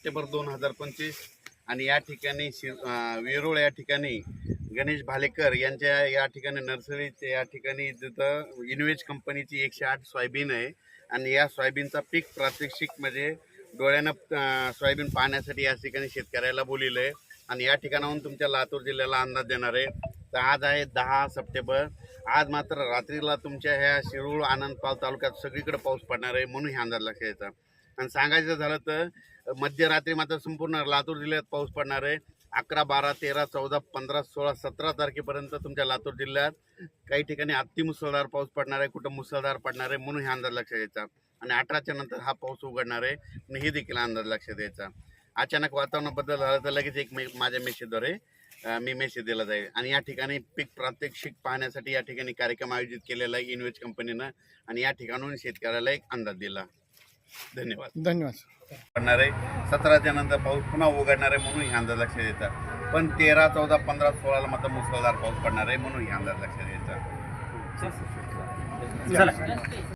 September दोन हजार पंचवीस. आणि या ठिकाणी शि वेरूळ या ठिकाणी गणेश भालेकर यांच्या या ठिकाणी नर्सरीचे या ठिकाणी तिथं इनवेज कंपनीची एकशे आठ सोयाबीन आहे. आणि या सोयाबीनचा पीक प्रात्यक्षिक म्हणजे डोळ्यानं सोयाबीन पाहण्यासाठी या ठिकाणी शेतकऱ्याला बोलिलं आहे. आणि या ठिकाणाहून तुमच्या लातूर जिल्ह्याला अंदाज देणार आहे. तर आज आहे दहा सप्टेंबर. आज मात्र रात्रीला तुमच्या ह्या शिरूळ आनंदपाल तालुक्यात सगळीकडे पाऊस पडणार आहे म्हणून हे अंदाज लक्षात येतं आणि सांगायचं झालं तर मध्यरात्री मात्र संपूर्ण लातूर जिल्ह्यात पाऊस पडणार आहे. अकरा बारा तेरा चौदा पंधरा सोळा सतरा तारखेपर्यंत तुमच्या लातूर जिल्ह्यात काही ठिकाणी अतिमुसळधार पाऊस पडणार आहे कुठं मुसळधार पडणार आहे म्हणून हे अंदाज लक्षात द्यायचा आणि अठराच्या नंतर हा पाऊस उघडणार आहे आणि हे देखील अंदाज लक्षात द्यायचा अचानक वातावरणाबद्दल झालं तर लगेच एक मे माझ्या मेसेजद्वारे मी मेसेज दिला जाईल. आणि या ठिकाणी पीक प्रात्यक्षिक पाहण्यासाठी या ठिकाणी कार्यक्रम आयोजित केलेला आहे इनवेज कंपनीनं आणि या ठिकाणून शेतकऱ्याला एक अंदाज दिला. धन्यवाद. धन्यवाद पडणार आहे सतराच्या नंतर पाऊस पुन्हा उघडणार आहे म्हणून हे अंदाज लक्षात येतात पण तेरा चौदा पंधरा सोळाला मात्र मुसळधार पाऊस पडणार आहे म्हणून हे अंदाज लक्षात येतात